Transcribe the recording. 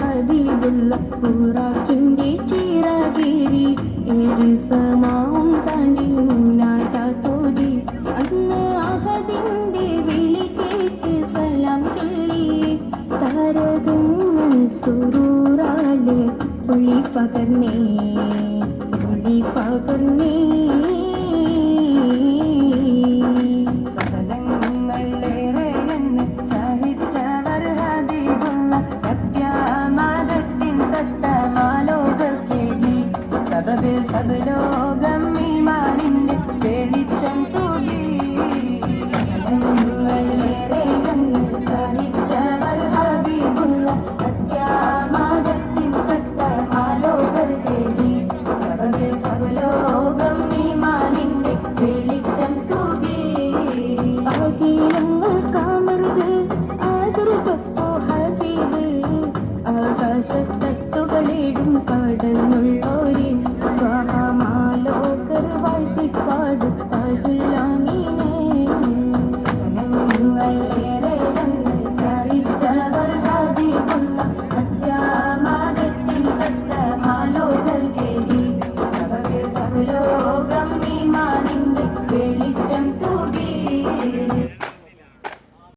ഹബീബുള്ള പൂറാക്കിന്റെ ചിറകേറി ഏഴ് സമാവും താണ്ടി മുനാചാത്തോരി അന്ന് അഹദിന്റെ വിളി കേട്ട് സലാം ചൊല്ലി. താരകങ്ങൾ സുറൂറാലെ ഒളി പകർന്നേ ഒളി പകർന്നേ. സബലോകം ഈമാനിന്റെ ആകാശത്തട്ടുകളേടും കടന്നുള്ളോരെ 最亮